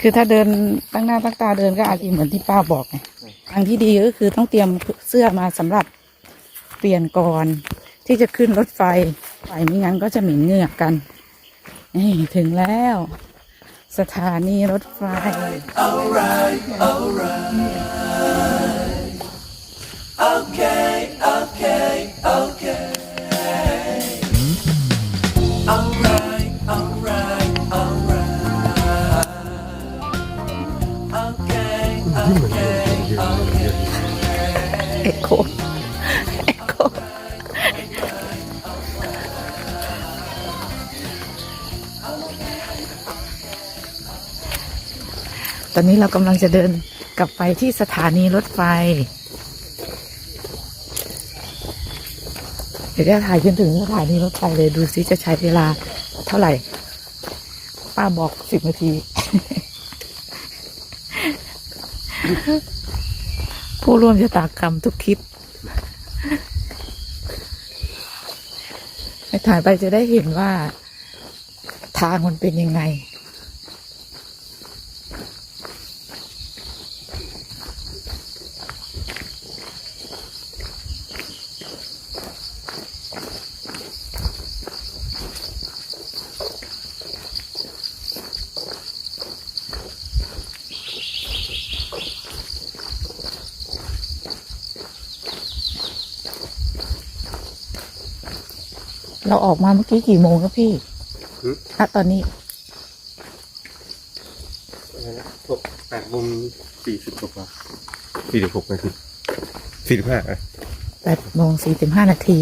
คือถ้าเดินตั้งหน้าตั้งตาเดินก็อาจจะเหมือนที่ป้าบอกไงทางที่ดีก็คือต้องเตรียมเสื้อมาสำหรับเปลี่ยนก่อน ที่จะขึ้นรถไฟไปไม่งั้นก็จะเหม็นเหงือกกัน นี่ถึงแล้ว สถานีรถไฟเตอนนี้เรากำลังจะเดินกลับไปที่สถานีรถไฟ เดี๋ยวจะถ่ายจนถึงสถานีรถไฟเลยดูซิจะใช้เวลาเท่าไหร่ ป้าบอกสิบนาที ผู้ร่วมชะตากรรมทุกคลิปไปถ่ายไปจะได้เห็นว่าทางมันเป็นยังไง เราออกมาเมื่อกี้กี่โมงครับพี่หืออะตอนนี้หกแปดโมงสี่สิบกว่าสี่สิบหกนาทีสี่สิบห้าอะแปดโมงสี่สิบห้านาที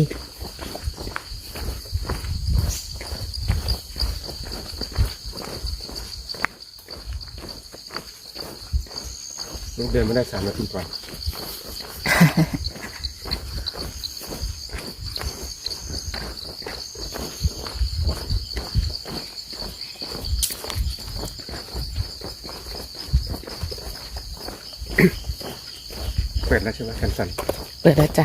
เดินไม่ได้สามนาทีกว่า แล้วใช่ไหมคันสันเปิดแล้วจ้ะ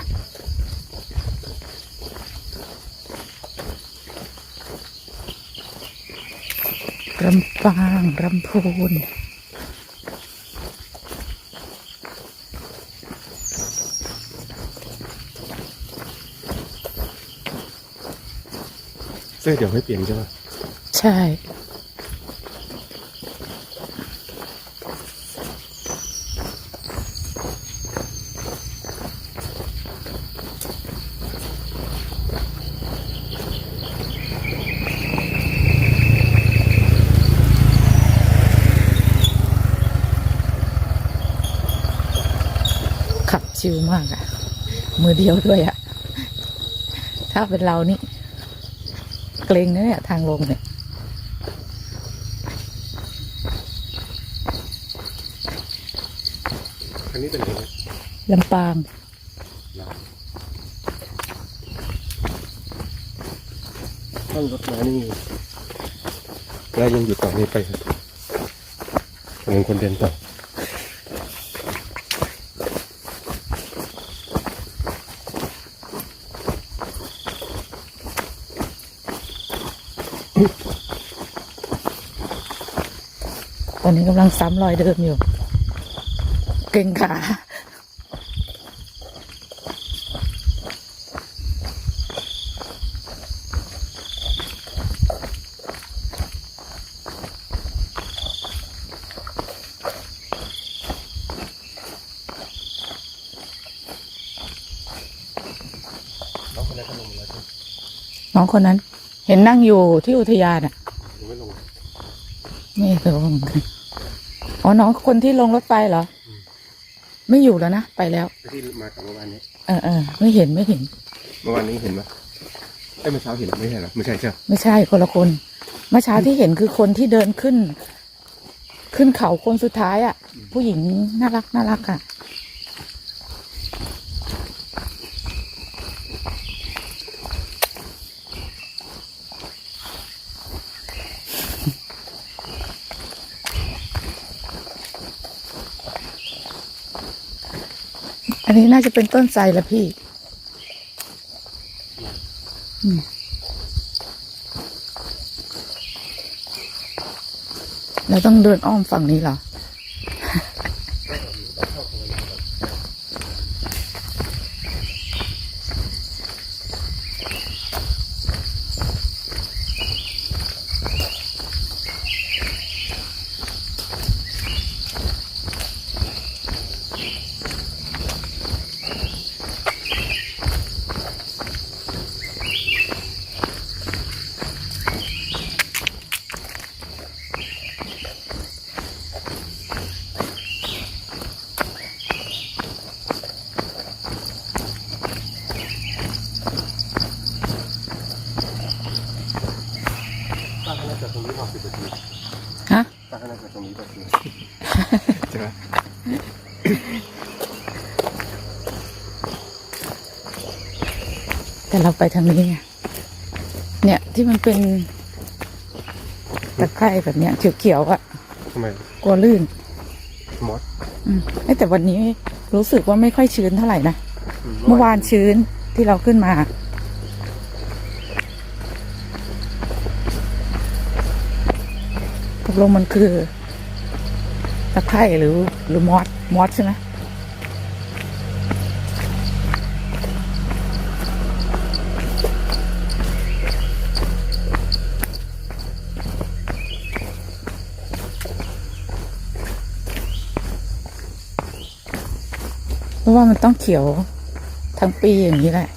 ลำปางลำพูนเสื้อเดี๋ยวให้เปลี่ยนใช่ไหมใช่ ขับชิวมากอะมือ เดียวด้วยอะถ้าเป็นเรานี่ เกรงนะเนี่ยทางลงเนี่ยคันนี้เป็นยังไงลำปางนั่งรถมานี่แล้วยังอยู่ต่อนี้ไปครับเงินคนเดินต่อ ตอนนี้กำลังซ้ำรอยเดิมอยู่ เก่งขาน้องคนนั้นก็ลงมาแล้วใช่ไหมน้องคนนั้นเห็นนั่งอยู่ที่อุทยานอะยังไม่ลงไม่รู้เหมื อนกันอ๋อน้องคนที่ลงรถไฟเหรอ ไม่อยู่แล้วนะ ไปแล้วที่มากับเมื่อวานนี้ เออเออไม่เห็นไม่เห็น เมื่อวานนี้เห็นไหมเอ้ยเมื่อเช้าเห็นไม่ใช่เหรอไม่ใช่ใช่ไหมไม่ใช่คนละคนเมื่อเช้าที่เห็นคือคนที่เดินขึ้น ขึ้นเขาคนสุดท้ายอะ ผู้หญิงน่ารักน่ารักอะ นนี้น่าจะเป็นต้นไทรละพี่เราต้องเดินอ้อมฝั่งนี้เหรอ ป้าก็น่าจะตรงนี้พอสิบนาที ฮะ ป้าก็น่าจะตรงนี้พอสิบนาทีใช่ไหม แต่ เราไปทางนี้ไงเนี่ยที่มันเป็นตะไคร่แบบเนี้ยเขียวๆอะทำไมกลัวลื่นมอสอืมเอ้ยแต่วันนี้รู้สึกว่าไม่ค่อยชื้นเท่าไหร่นะเมื่อวานชื้นที่เราขึ้นมา ตกลงมันคือตะไคร่หรือหรือมอสมอสใช่ไหม เพราะว่ามันต้องเขียวทั้งปีอย่างนี้แหละ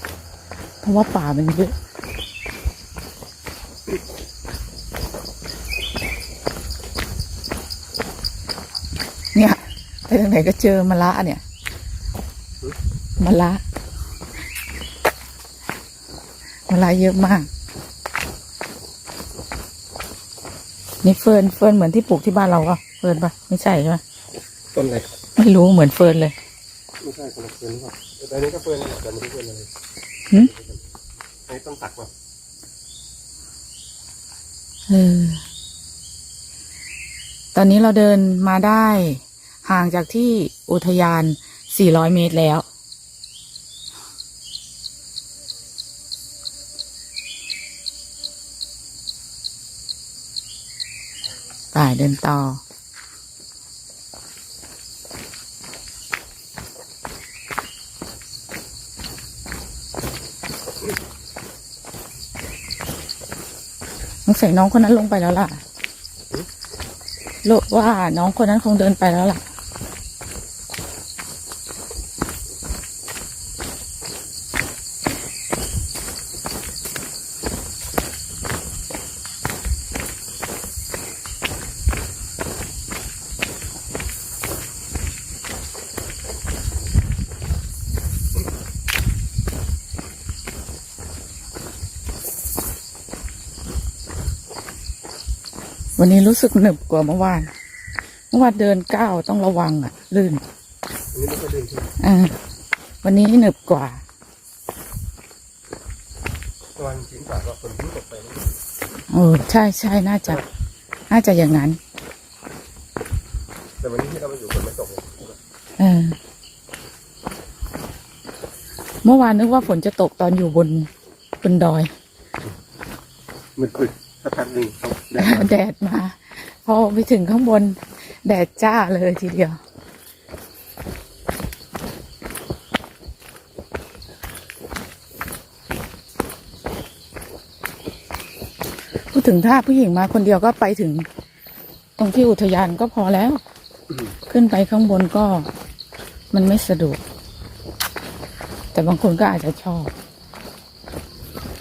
เพราะว่าป่ามันเยอะเนี่ยไปทางไหนก็เจอมะละเนี่ยมะละมะละเยอะมาก นี่เฟิร์นเฟิร์นเหมือนที่ปลูกที่บ้านเราอะเฟิร์นปะไม่ใช่ใช่ไหมต้นอะไรไม่รู้เหมือนเฟิร์นเลย ไม่ใช่คนละเฟือนหรือเปล่าแต่อันนี้ก็เฟือนแต่ไม่ใช่เฟือนอะไรหึอันนี้ต้นตักป่ะเออ ตอนนี้เราเดินมาได้ ห่างจากที่อุทยาน 400 เมตรแล้ว ไปเดินต่อ สงสัยน้องคนนั้นลงไปแล้วล่ะโลกว่าน้องคนนั้นคงเดินไปแล้วล่ะ วันนี้รู้สึกหนึบกว่าเมื่อวาน เมื่อวานเดินก้าวต้องระวังอะ ลื่นอันนี้ไม่ค่อยเดินใช่ไหมอ่าวันนี้หนึบกว่าประมาณชิ้นกว่าก็คนที่ตกไปนี่เออใช่ใช่น่าจะ น่าจะอย่างนั้น แต่วันนี้ที่เราไปอยู่ฝนไม่ตกเออเมื่อวานนึกว่าฝนจะตกตอนอยู่บนบนดอย มันคือ สักพักหนึ่งเขาได้มาแดดมาพอไปถึงข้างบน แดดจ้าเลยทีเดียว พูดถึงถ้าผู้หญิงมาคนเดียวก็ไปถึง ตรงที่อุทยานก็พอแล้ว ขึ้นไปข้างบนก็มันไม่สะดวก แต่บางคนก็อาจจะชอบ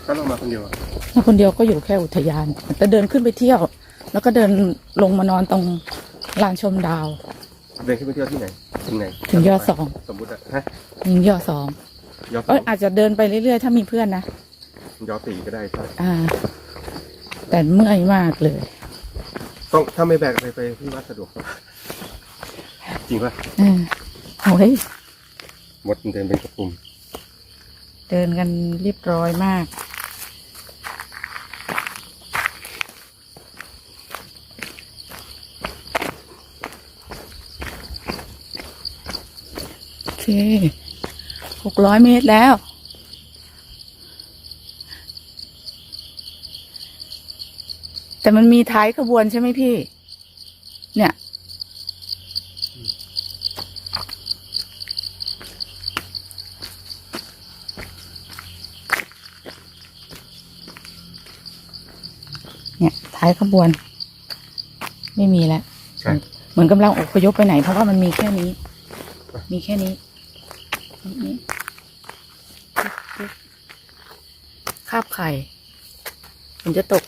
ถ้าเรามาคนเดียวอะ ถ้าคนเดียวก็อยู่แค่อุทยานแต่เดินขึ้นไปเที่ยว แล้วก็เดินลงมานอนตรงลานชมดาว เดินขึ้นไปเที่ยวที่ไหนถึงไหนถึงยอดสองสมมติอะฮะยิงยอสองยอดสอเอ้ยงอาจจะเดินไปเรื่อยๆ ถ้ามีเพื่อนนะ ยอดสี่ก็ได้ใช่อ่า แต่เมื่อยมากเลย ต้องถ้าไม่แบกไปไปที่วัดสะดวกกว่าจริงป่ะเออโอ้ย มดมันเดินเป็นกระปุ่มเดินกันเรียบร้อยมาก เคหกร้อยเมตรแล้ว แต่มันมีท้ายขบวนใช่ไหมพี่ เนี่ย เนี่ย ท้ายขบวน ไม่มีแล้วใช่เหมือนกำลังอพยพไปไหน เพราะว่ามันมีแค่นี้ มีแค่นี้ นี่คาบไข่มันจะตก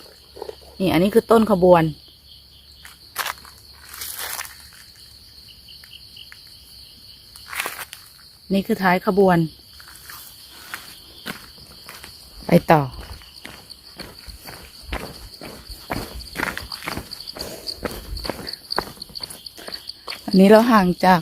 นี่อันนี้คือต้นขบวนนี่คือท้ายขบวน ไปต่อ อันนี้เราห่างจาก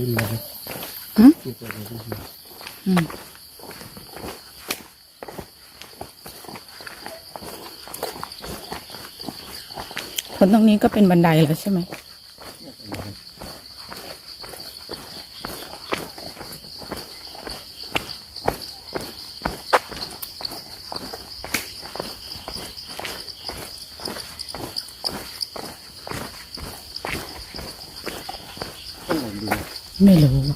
ดิ้นมาหืมนี่จะดิ้นมอืมคนตรงนี้ก็เป็นบันไดแล้วใช่ไหม ต้องลองดูนะ ไม่รู้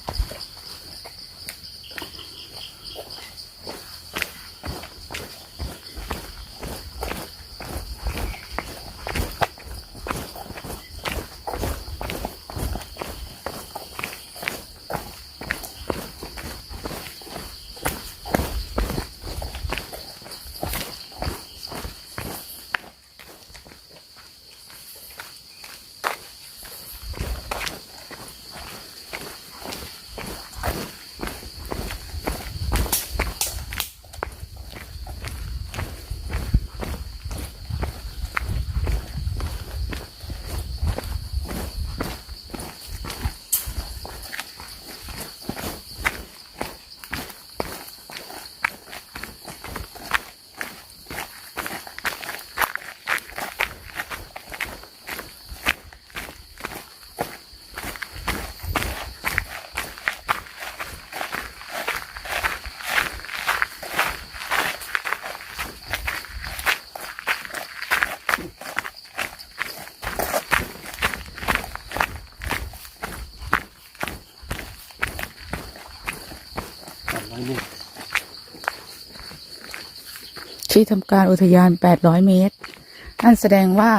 ที่ทำการอุทยาน 800 เมตร นั่นแสดงว่า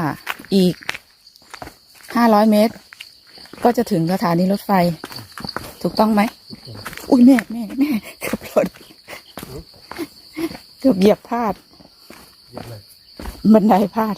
อีก 500 เมตร ก็จะถึงสถานีรถไฟ ถูกต้องไหม อุ้ยแม่แม่แม่เกือบหล่นเกือบเหยียบพลาดเยอะเลยบันไดพลาด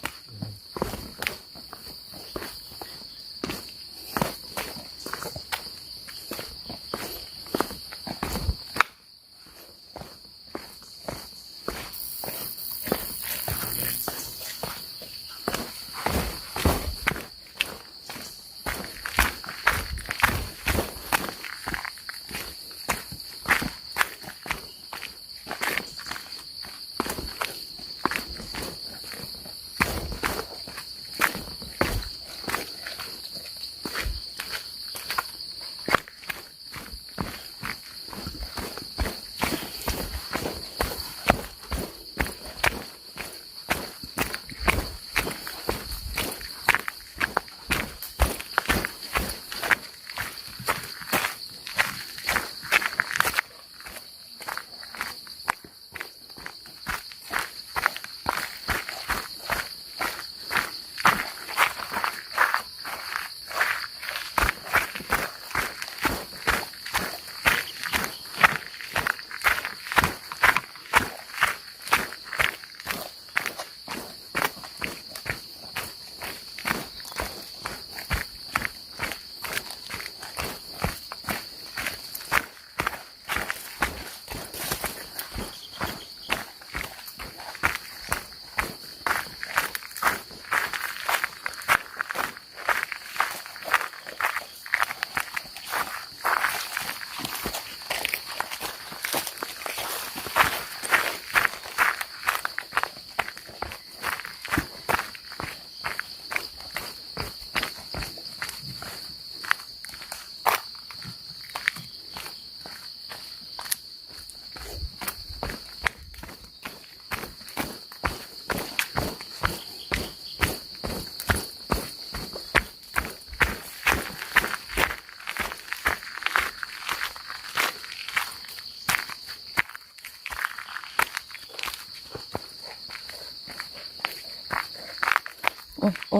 อ้โอ้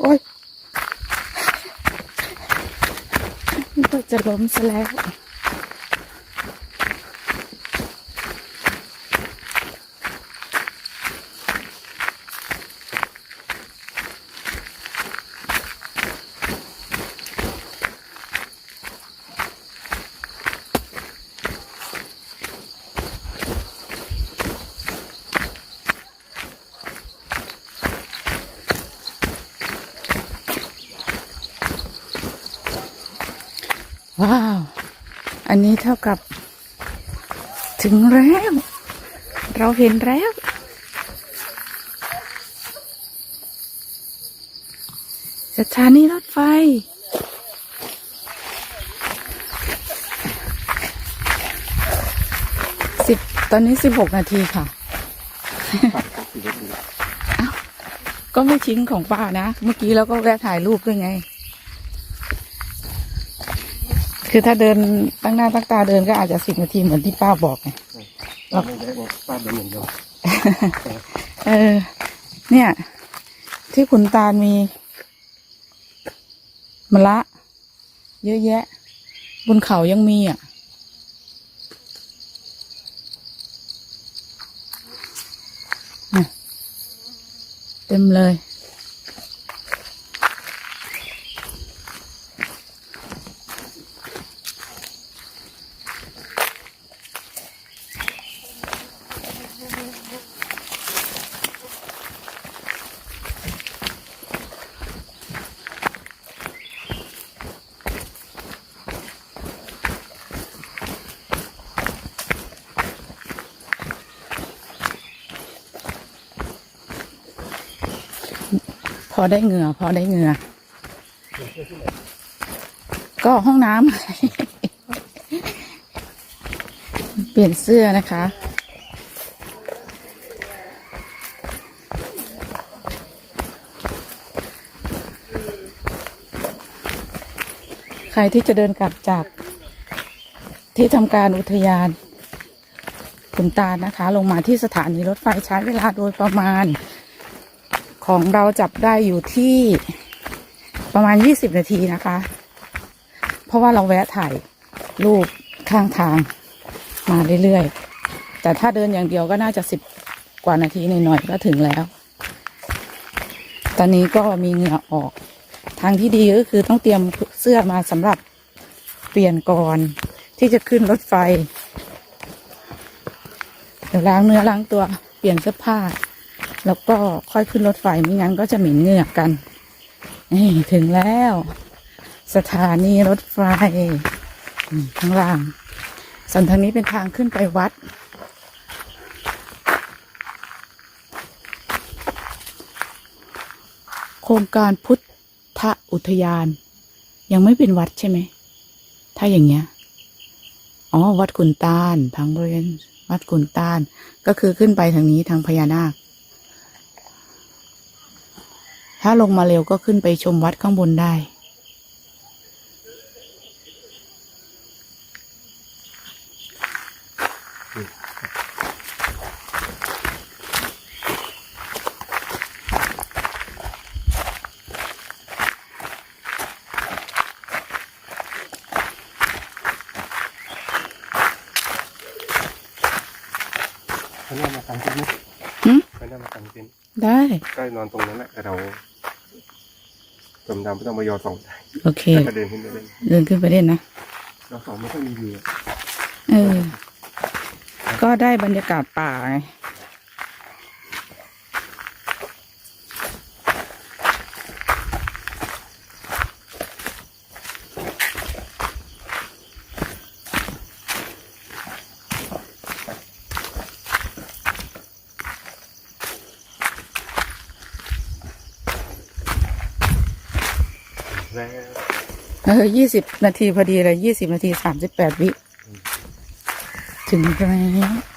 โอ้ยมันก็จะล้มซะแล้ว อันนี้เท่ากับ ถึงแล้ว เราเห็นแล้ว สถานีรถไฟ สิบตอนนี้สิบหกนาทีค่ะ ก็ไม่ทิ้งของป้านะ เมื่อกี้เราก็แวะถ่ายรูปด้วยไง คือถ้าเดินตั้งหน้าตั้งตาเดินก็อาจจะสิบนาทีเหมือนที่ป้าบอกไง เราไม่ได้บอกป้าเดินอย่างเดียวเออ เนี่ย ที่ขุนตาลมีมะละ เยอะแยะ บนเขายังมีอะน่ะเต็มเลย อได้เหงื่อ พอได้เหงื่อ ก็ห้องน้ำ เปลี่ยนเสื้อนะคะ ใครที่จะเดินกลับจาก ที่ทำการอุทยานขุนตาลนะคะ ลงมาที่สถานีรถไฟใช้เวลาโดยประมาณ ของเราจับได้อยู่ที่ประมาณยี่สิบนาทีนะคะ เพราะว่าเราแวะถ่ายรูปข้างทางมาเรื่อยๆ แต่ถ้าเดินอย่างเดียวก็น่าจะสิบกว่านาทีหน่อยๆก็ถึงแล้ว ตอนนี้ก็มีเหงื่อออก ทางที่ดีก็คือต้องเตรียมเสื้อมาสำหรับเปลี่ยนก่อนที่จะขึ้นรถไฟ เดี๋ยวล้างเนื้อล้างตัวเปลี่ยนเสื้อผ้า แล้วก็ค่อยขึ้นรถไฟไม่งั้นก็จะเหม็นเหงือกกันนี่ถึงแล้ว สถานีรถไฟข้างล่างส่วนทางนี้เป็นทางขึ้นไปวัด โครงการพุทธอุทยาน ยังไม่เป็นวัดใช่ไหม ถ้าอย่างเงี้ย อ๋อ วัดขุนตาลทางบริเวณวัดขุนตาลก็คือขึ้นไปทางนี้ทางพญานาค ถ้าลงมาเร็วก็ขึ้นไปชมวัดข้างบนได้ ไปนั่งมาตังเต็นท์ไหมหึไปนั่งมาตังเต็นท์ได้ ใกล้นอนตรงนั้นแหละแต่เรา จมดำไม่ต้องมายอสองได้โอเคแต่ก็เดินขึ้นไปเล่นเดินขึ้นไปเล่นนะยอสองไม่ค่อยมีวิวอะ เออ ก็ได้บรรยากาศป่าไง แล้วเออยี่สิบนาทีพอดีเลยยี่สิบนาทีสามสิบแปดวิ ถึงแล้ว